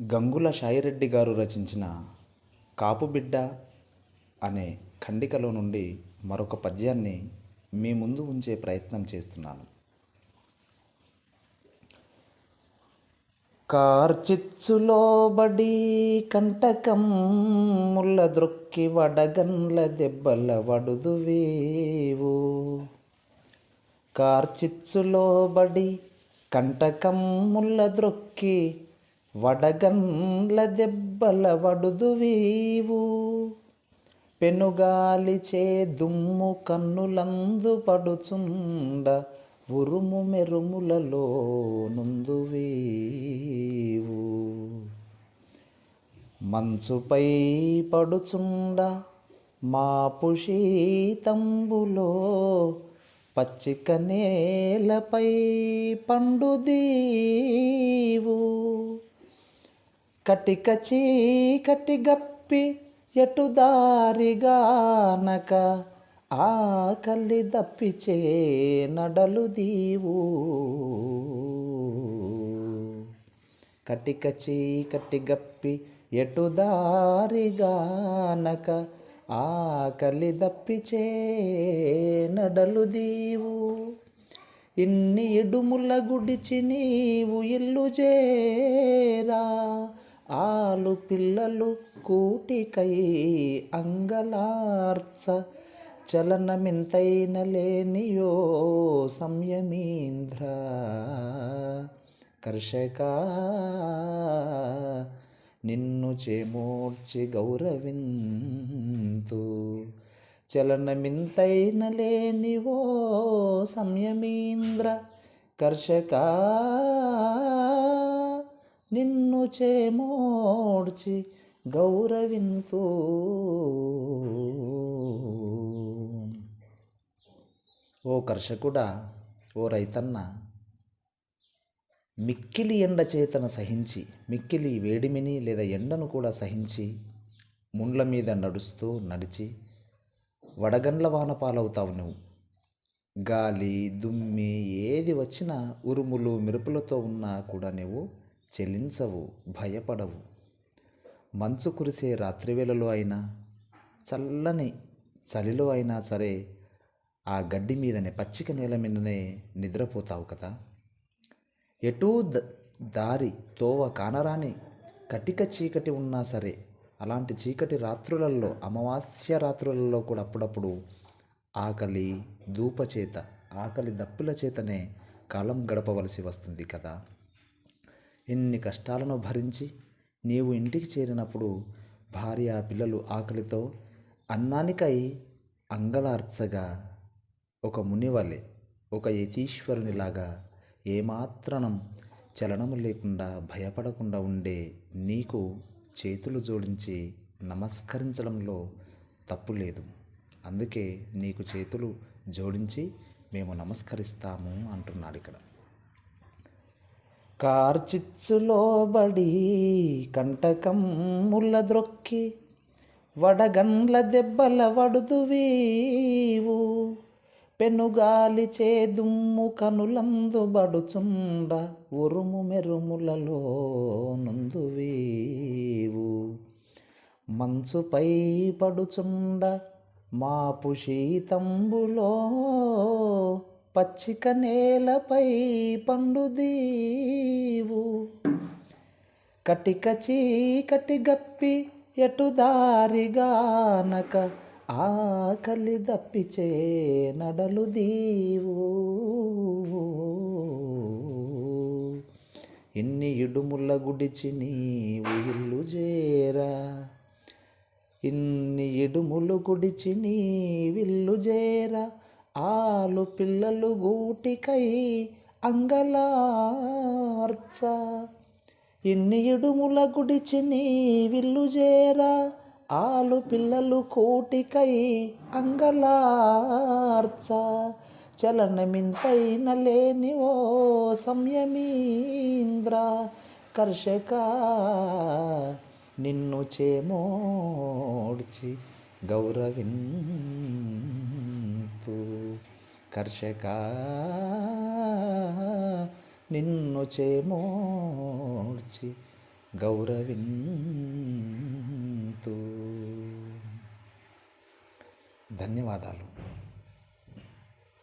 గంగుల సాయిరెడ్డి గారు రచించిన కాపుబిడ్డ అనే ఖండికలో నుండి మరొక పద్యాన్ని మీ ముందు ఉంచే ప్రయత్నం చేస్తున్నాను. కార్చిచ్చులోబడి కంటకం ముల్ల ద్రొక్కి వడగన్ల దెబ్బల వడుదువేవు. కార్చిచ్చులో బడి కంటకం ముల్ల ద్రొక్కి వడగండ్ల దెబ్బల వడుదువీవు పెనుగాలిచే దుమ్ము కన్నులందు పడుచుండ ఉరుము మెరుములలో నుందువీవు మంచుపై పడుచుండ మాపు శీతంబులో పచ్చిక నేలపై పండుదీవు కటిక చీకటి గప్పి ఎటు దారిగానక ఆకలి దప్పిచే నడలు దీవు. కటిక చీకటి గప్పి ఎటు దారిగానక ఆకలి దప్పిచే నడలు దీవు. ఇన్ని ఇడుముల గుడిచి నీవు ఇల్లు చేరా ఆలు పిల్లలు కూటికై అంగలార్చ చలనమింతైన లేనియో సంయమీంద్ర. కర్షక నిన్ను చేమూర్చి గౌరవింతు చలనమింతైన లేనివో సంయమీంద్ర కర్షకా. నిన్ను చేమోడ్చి గౌరవింతు ఓ కర్షకుడా ఓ రైతన్న మిక్కిలి ఎండ చేతన సహించి మిక్కిలి వేడిమిని లేదా ఎండను కూడా సహించి ముండ్ల మీద నడుస్తూ నడిచి వడగండ్ల వాన పాలవుతావు నువ్వు. గాలి దుమ్మి ఏది వచ్చినా ఉరుములు మెరుపులతో ఉన్నా కూడా నువ్వు చెలించవు భయపడవు. మంచు కురిసే రాత్రివేళలో అయినా చల్లని చలిలో అయినా సరే ఆ గడ్డి మీదనే పచ్చిక నేల మీదనే నిద్రపోతావు కదా. ఎటూ ద దారి తోవ కానరాని కటిక చీకటి ఉన్నా సరే అలాంటి చీకటి రాత్రులలో అమావాస్య రాత్రులలో కూడా అప్పుడప్పుడు ఆకలి ధూపచేత ఆకలి దప్పుల చేతనే కాలం గడపవలసి వస్తుంది కదా. ఎన్ని కష్టాలను భరించి నీవు ఇంటికి చేరినప్పుడు భార్య పిల్లలు ఆకలితో అన్నానికై అంగలార్చగా ఒక మునివలె ఒక యతీశ్వరునిలాగా ఏమాత్రం చలనము లేకుండా భయపడకుండా ఉండే నీకు చేతులు జోడించి నమస్కరించడంలో తప్పు లేదు. అందుకే నీకు చేతులు జోడించి మేము నమస్కరిస్తాము అంటున్నాడు ఇక్కడ. కార్చిచ్చులోబడి కంటకం ముళ్ళ ద్రొక్కి వడగండ్ల దెబ్బల వడుదువీవు. పెనుగాలి చేదుమ్ము కనులందు బడుచుండ ఉరుము మెరుములలో నుందువీవు. మంచుపై పడుచుండ మాపు శీతంబులో పచ్చిక నేలపై పండుదీవు కటిక చీకటి గప్పి ఎటు దారిగానక ఆకలి దప్పిచే నడలు దీవు. ఇన్ని ఇడుముల గుడిచి నీవు ఇల్లు చేరా. ఇన్ని ఇడుములు గుడిచి నీవిల్లు విల్లు ఆలు పిల్లలు గూటికై అంగలార్చ. ఇన్ని ఇడుముల గుడిచి నీ విల్లు చేరా? ఆలు పిల్లలు కూటికై అంగలార్చ. చలనమింతైన లేని ఓ సంయమీంద్ర. కర్షక నిన్ను చేమోడ్చి గౌరవింతు కర్షక నిన్ను చేమోడ్చి గౌరవింతు. ధన్యవాదాలు.